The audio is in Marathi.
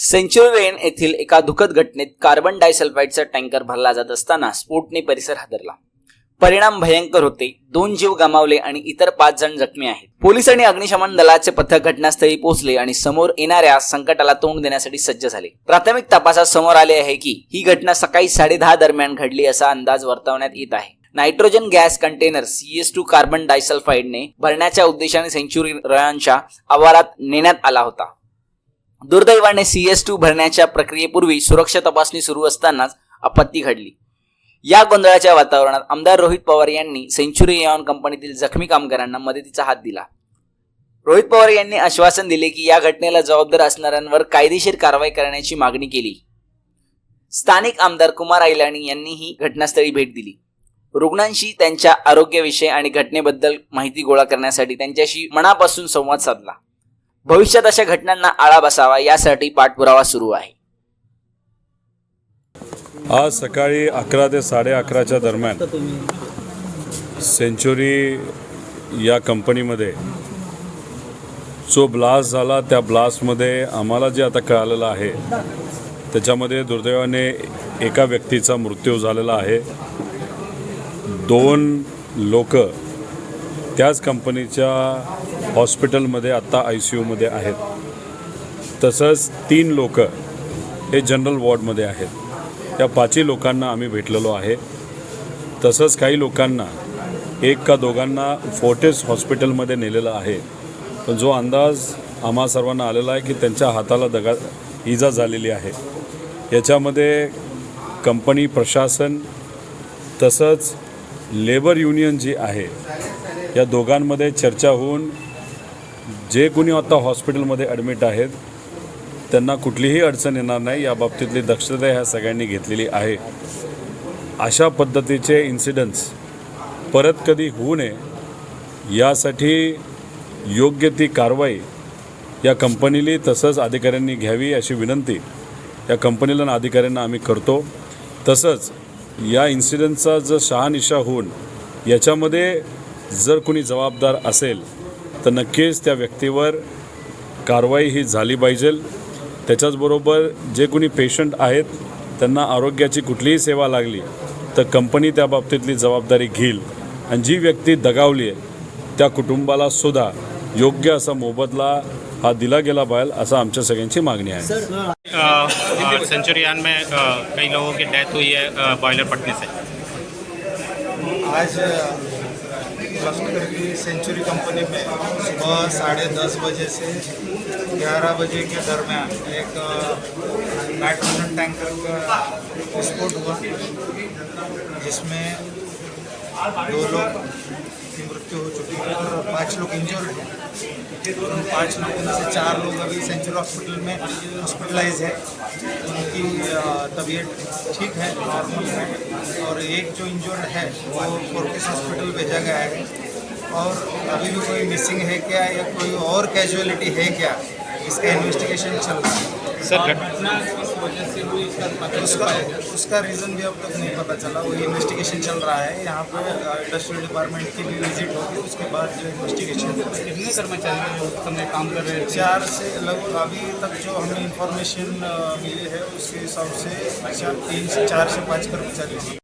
सेंच्युरी येथील एका दुःखद घटनेत कार्बन डायसल्फाईडचा टँकर भरला जात असताना स्फोटने परिसर हादरला. परिणाम भयंकर होते. दोन जीव गमावले आणि इतर पाच जण जखमी आहेत. पोलीस आणि अग्निशमन दलाचे पथक घटनास्थळी पोहोचले आणि समोर येणाऱ्या संकटाला तोंड देण्यासाठी सज्ज झाले. प्राथमिक तपासात समोर आले आहे की ही घटना सकाळी साडेदहा दरम्यान घडली असा अंदाज वर्तवण्यात येत आहे. Nitrogen gas container CS two carbon डायसल्फाईडने भरण्याच्या उद्देशाने सेंच्युरी रयांच्या आवारात नेण्यात आला होता. दुर्दैवाने सीएस टू भरण्याच्या प्रक्रियेपूर्वी सुरक्षा तपासणी सुरू असतानाच आपत्ती घडली. या गोंधळाच्या वातावरणात आमदार रोहित पवार यांनी सेंच्युरी एऑन कंपनीतील जखमी कामगारांना मदतीचा हात दिला. रोहित पवार यांनी आश्वासन दिले की या घटनेला जबाबदार असणाऱ्यांवर कायदेशीर कारवाई करण्याची मागणी केली. स्थानिक आमदार कुमार आयलानी यांनीही घटनास्थळी भेट दिली. रुग्णांशी त्यांच्या आरोग्याविषयी आणि घटनेबद्दल माहिती गोळा करण्यासाठी त्यांच्याशी मनापासून संवाद साधला. भविष्यात अशा घटनांना आळा बसावा यासाठी पाठपुरावा सुरू आहे. आज सकाळी अकरा ते साडे अकराच्या दरम्यान सेंच्युरी या कंपनीमध्ये जो ब्लास्ट झाला त्या ब्लास्टमध्ये आम्हाला जे आता कळालेलं आहे त्याच्यामध्ये दुर्दैवाने एका व्यक्तीचा मृत्यू झालेला आहे. दोन लोक त्याच कंपनीच्या हॉस्पिटलमध्ये आत्ता आय सी यूमध्ये आहेत. तसंच तीन लोक हे जनरल वॉर्डमध्ये आहेत. या पाचही लोकांना आम्ही भेटलेलो आहे. तसंच काही लोकांना एक का दोघांना फोर्टेस हॉस्पिटलमध्ये नेलेलं आहे. पण जो अंदाज आम्हा सर्वांना आलेला आहे की त्यांच्या हाताला दगा इजा झालेली आहे. याच्यामध्ये कंपनी प्रशासन तसंच लेबर युनियन जी आहे या दोघांमध्ये चर्चा होऊन जे कोणी आता हॉस्पिटलमध्ये ॲडमिट आहेत त्यांना कुठलीही अडचण येणार नाही. या बाबतीतली दक्षता ह्या सगळ्यांनी घेतलेली आहे. अशा पद्धतीचे इन्सिडन्स परत कधी होऊ नये यासाठी योग्य ती कारवाई या कंपनीली तसंच अधिकाऱ्यांनी घ्यावी अशी विनंती या कंपनीला आणि अधिकाऱ्यांना आम्ही करतो. तसंच या इन्सिडेंटचा जर शहानिशा होऊन याच्यामध्ये जर कोणी जबाबदार असेल तर नक्कीच त्या व्यक्तीवर कारवाई ही झाली पाहिजे. त्याच्याचबरोबर जे कोणी पेशंट आहेत त्यांना आरोग्याची कुठलीही सेवा लागली तर कंपनी त्या बाबतीतली जबाबदारी घेईल. आणि जी व्यक्ती दगावली आहे त्या कुटुंबाला सुद्धा योग्य असा मोबदला हा दिला गेला पाहिजे असं आमच्या सगळ्यांची मागणी आहे. सेंचुरियान में कई लोगों की डेथ हुई है बॉयलर फटने से. आज की सेंचुरी कंपनी में सुबह साढ़े दस बजे से ग्यारह बजे के दरमियान एक नाइट्रोजन टैंकर का विस्फोट हुआ, जिसमें दो लोग की मृत्यु हो चुकी है और पाँच लोग इंजर्ड हैं। उन पाँच लोगों में से चार लोग अभी सेंचुरी हॉस्पिटल में हॉस्पिटलाइज है। उनकी तबीयत ठीक है नॉर्मल है। और एक जो इंजर्ड है, वो फोर्टिस हॉस्पिटल भेजा गया है। और अभी भी कोई मिसिंग है क्या या कोई और कैजुअलिटी है क्या? इसका इन्वेस्टिगेशन चल रहा है। सर घटना किस वजह से हुई इसका उसका उसका रीज़न भी अब तक नहीं पता चला। वो इन्वेस्टिगेशन चल रहा है। यहाँ पे इंडस्ट्रियल डिपार्टमेंट की भी विज़िट होगी उसके बाद जो इन्वेस्टिगेशन कितने कर्मचारी उस समय काम कर रहे हैं चार से लगभग अभी तक जो हमें इंफॉर्मेशन मिली है उसके हिसाब से तीन से चार से पाँच कर्मचारी